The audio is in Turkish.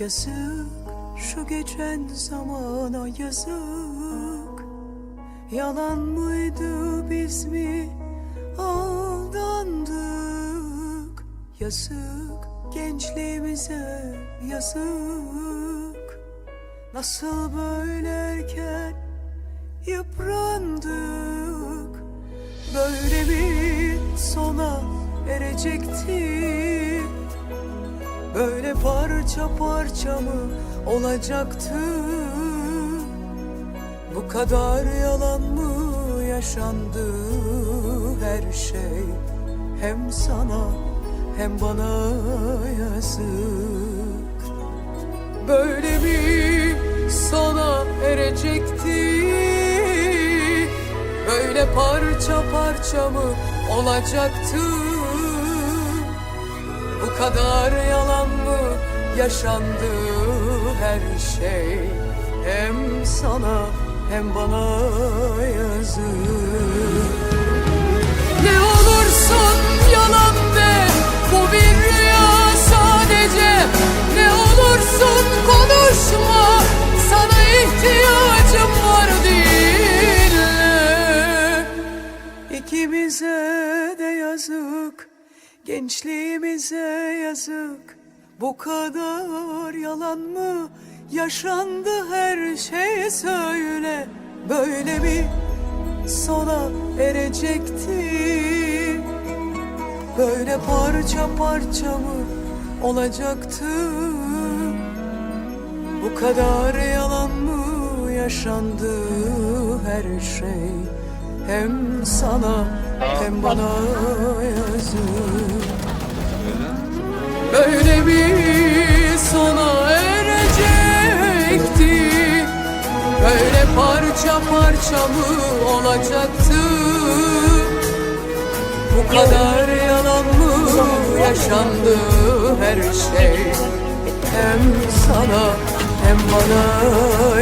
Yazık şu geçen zamana yazık. Yalan mıydı biz mi aldandık? Yazık gençliğimize yazık. Nasıl böyle erken yıprandık? Böyle mi sona erecekti Böyle parça parça mı olacaktı? Bu kadar yalan mı yaşandı her şey? Hem sana hem bana yazık. Böyle mi sona erecekti? Böyle parça parça mı olacaktı kadar yalan mı yaşandı her şey. Hem sana hem bana yazık. Ne olursun yalan de bu bir rüya sadece. Ne olursun konuşma sana ihtiyacım var dinle. İkimize de yazık Gençliğimize yazık. Bu kadar yalan mı? Yaşandı her şey söyle. Böyle mi? Sona erecekti. Böyle parça parça mı olacaktı? Bu kadar yalan mı yaşandı her şey? Hem sana hem bana parça parça mı olacaktı? Bu kadar yalan mı yaşandı her şey? Hem sana hem bana